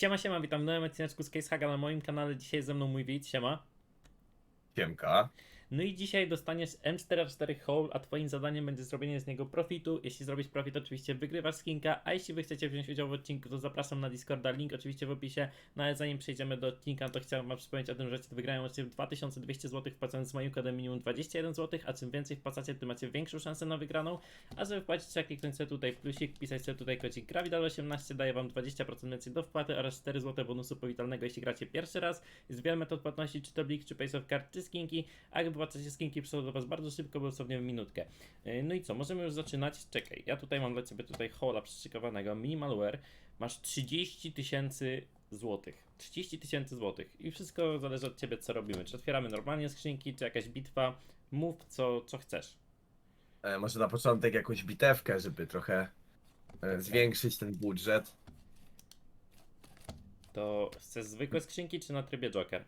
Siema, siema, witam w nowym odcineczku z Case Haga na moim kanale. Dzisiaj ze mną mój widz, siema. Siemka. No i dzisiaj dostaniesz M44 Hole, a twoim zadaniem będzie zrobienie z niego profitu. Jeśli zrobisz profit, oczywiście wygrywasz skinka, a jeśli wy chcecie wziąć udział w odcinku, to zapraszam na Discorda, link oczywiście w opisie. No ale zanim przejdziemy do odcinka, to chciałem wam przypomnieć o tym, że wygrają oczywiście 2200 zł wpłacając z moim kodem minimum 21 zł, a czym więcej wpłacacie, tym macie większą szansę na wygraną. A żeby wpłacić, trzeba kliknąć sobie tutaj plusik, pisać sobie tutaj kodzik Gravidal18, daje wam 20% więcej do wpłaty oraz 4 zł bonusu powitalnego, jeśli gracie pierwszy raz. Jest wiele metod płatności, czy to Blik, czy Paysoft Card, czy skinki. A jak wypłacacie skinki, przychodzą do was bardzo szybko, bo dosłownie w minutkę. Yy, No i co, możemy już zaczynać. Czekaj, ja tutaj mam dla ciebie tutaj hola przyszykowanego, minimalware. Masz 30 tysięcy złotych. 30 tysięcy złotych. I wszystko zależy od ciebie, co robimy. Czy otwieramy normalnie skrzynki, czy jakaś bitwa. Mów, co, co chcesz. E, może na początek jakąś bitewkę, żeby trochę e, zwiększyć ten budżet. To chcesz zwykłe skrzynki, czy na trybie Joker?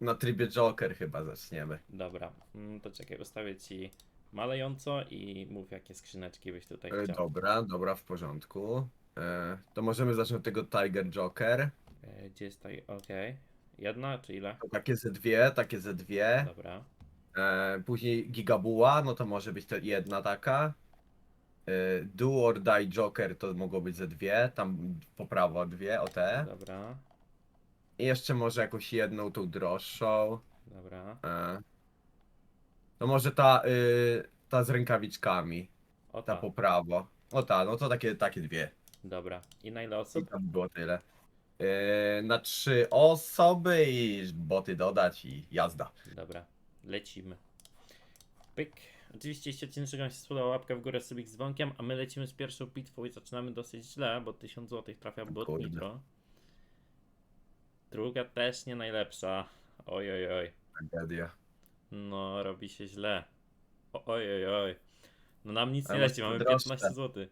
Na trybie Joker chyba zaczniemy. Dobra, mm, to czekaj, ustawię ci malejąco i mów, jakie skrzyneczki byś tutaj E, chciał. dobra, dobra, w porządku. E, to możemy zacząć od tego Tiger Joker. E, Gdzie jest tutaj? Okej. Jedna, czy ile? To takie ze dwie, takie ze dwie. Dobra. E, później Gigabuła, no to może być to jedna taka. E, Do or Die Joker to mogło być ze dwie, tam po prawo dwie, o te. Dobra, I jeszcze może jakąś jedną tą droższą. dobra. E, To może ta, y, ta z rękawiczkami, O ta ta. po prawo. O ta, no to takie, takie dwie. Dobra. I na ile I osób? tam było tyle. Y, na trzy osoby i boty dodać i jazda. Dobra. Lecimy. Pyk. Oczywiście, jeśli odcinek Wam się spodobał, łapkę w górę sobie z dzwonkiem, a my lecimy z pierwszą bitwą i zaczynamy dosyć źle, bo 1000 zł trafia bot Kurde. Druga też nie najlepsza. Oj, oj, oj. Tragedia. No, robi się źle. O, oj, oj, oj. No nam nic Ale nie leci, mamy droższe. 15 zł.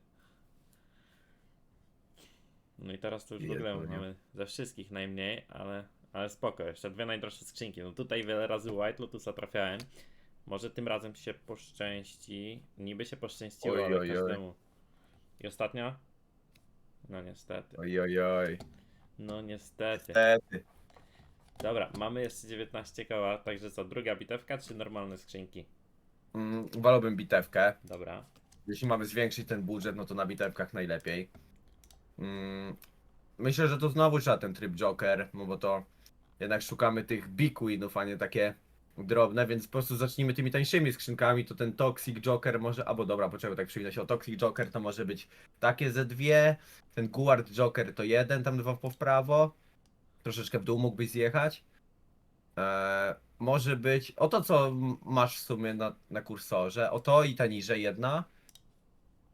No i teraz to już w ogóle nie. mamy ze wszystkich najmniej, ale, ale spoko, jeszcze dwie najdroższe skrzynki. No tutaj wiele razy White Lotusa trafiałem. Może tym razem się poszczęści. Niby się poszczęściło, Oj, ale oj, oj. każdemu. I ostatnia? No niestety. Oj, oj, oj. No niestety. Niestety. Dobra, mamy jeszcze 19 koła, także co, druga bitewka czy normalne skrzynki? Mm, wolałbym bitewkę. Dobra. Jeśli mamy zwiększyć ten budżet, no to na bitewkach najlepiej. Mm, myślę, że to znowu trzeba ten tryb Joker, no bo to jednak szukamy tych big winów, a nie takie drobne, więc po prostu zacznijmy tymi tańszymi skrzynkami, to ten Toxic Joker może, albo dobra, poczekaj, tak przyjdę się, o Toxic Joker to może być takie ze dwie, ten Guard Joker to jeden, tam dwa po w prawo, troszeczkę w dół mógłbyś zjechać. Eee, może być, o to co masz w sumie na, na kursorze, o to i ta niżej jedna,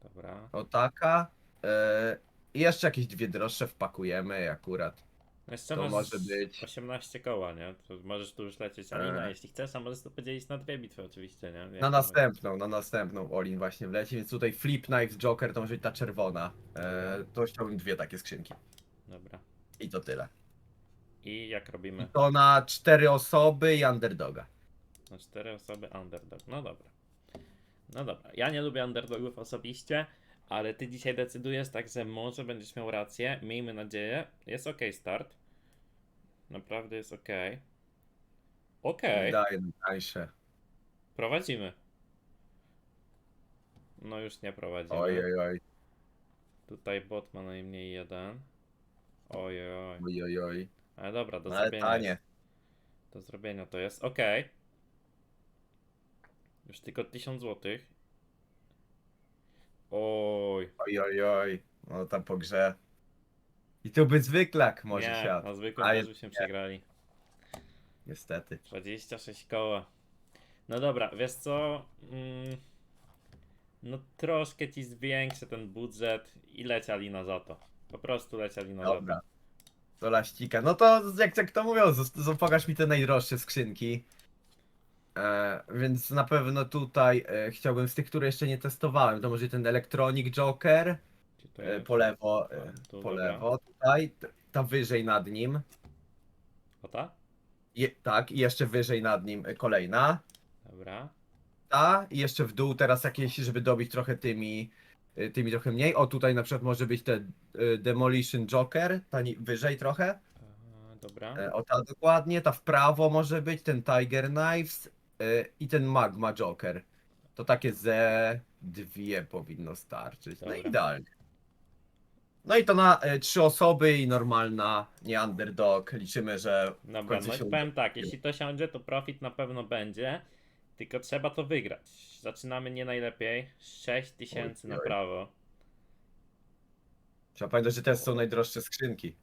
Dobra. o taka. Eee, I jeszcze jakieś dwie droższe wpakujemy akurat. No Jeszcze To masz może być- 18 koła, nie? To możesz tu już lecieć Alina, E. jeśli chcesz, a możesz to podzielić na dwie bitwy oczywiście, nie? Jak Na następną, na następną Olin właśnie wleci, więc tutaj Flip Knife Joker to może być ta czerwona. Eee, to chciałbym dwie takie skrzynki. Dobra. I to tyle. I jak I robimy? to na cztery osoby i underdoga. Na cztery osoby underdog. No dobra. No dobra. Ja nie lubię underdogów osobiście, ale ty dzisiaj decydujesz, także może będziesz miał rację. Miejmy nadzieję. Jest ok start. Naprawdę jest ok. Ok. Daję najtańsze. Prowadzimy. No już nie prowadzimy. Oj, oj, oj. Tutaj bot ma najmniej jeden. Oj, oj, oj. Oj. Ale dobra, do ale zrobienia. tanie. Jest. Do zrobienia to jest. Ok. Już tylko 1000 zł. Oj. Oj, oj, oj. No tam po grze. I to by zwyklak może nie, siadł. na zwykłym A byśmy nie. przegrali. Niestety. 26 koła. No dobra, wiesz co? Mm, no troszkę ci zwiększę ten budżet i leciali na za to. Po prostu leciali na za Dobra. to. Laścika. No to jak, jak to mówią, zos- pokaż mi te najdroższe skrzynki. E, więc na pewno tutaj e, chciałbym z tych, które jeszcze nie testowałem, to może ten Electronic Joker Gdzie to e, jest? po lewo, e, Tu, po dobra. lewo tutaj, t- ta wyżej nad nim. O ta? Je, tak, i jeszcze wyżej nad nim e, kolejna. Dobra. Ta i jeszcze w dół teraz jakieś, żeby dobić trochę tymi tymi trochę mniej. O, tutaj na przykład może być ten Demolition Joker, ta ni- wyżej trochę. Dobra. E, O ta dokładnie, ta w prawo może być, ten Tiger Knives y, i ten Magma Joker. To takie ze dwie powinno starczyć. No Dobra. idealnie. No i to na e, trzy osoby i normalna, nie underdog. Liczymy, że Dobra, końcu no się i powiem tak, jeśli to siądzie, to profit na pewno będzie, tylko trzeba to wygrać. Zaczynamy nie najlepiej, 6 tysięcy Oj, na oj. prawo. Trzeba pamiętać, że te są najdroższe skrzynki.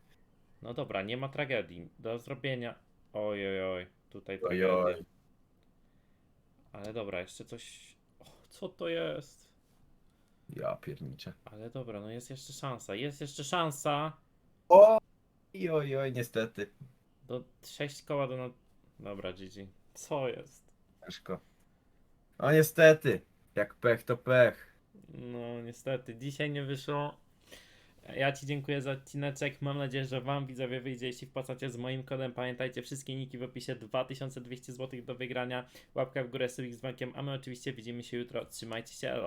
No dobra, nie ma tragedii. Do zrobienia. Oj, oj, oj. Tutaj Oj, tragedia. oj. Ale dobra, jeszcze coś. O, co to jest? Ja pierniczę. Ale dobra, no jest jeszcze szansa. Jest jeszcze szansa. O! Oj, oj, oj, niestety. Do 6 koła do. Na... Dobra, GG. Co jest? Ciężko. O niestety. Jak pech to pech. No niestety, dzisiaj nie wyszło. Ja Ci dziękuję za odcineczek. Mam nadzieję, że Wam widzowie wyjdzie, jeśli wpłacacie z moim kodem. Pamiętajcie, wszystkie niki w opisie 2200 zł do wygrania. Łapka w górę, subik z dzwonkiem, a my oczywiście widzimy się jutro. Trzymajcie się, elo.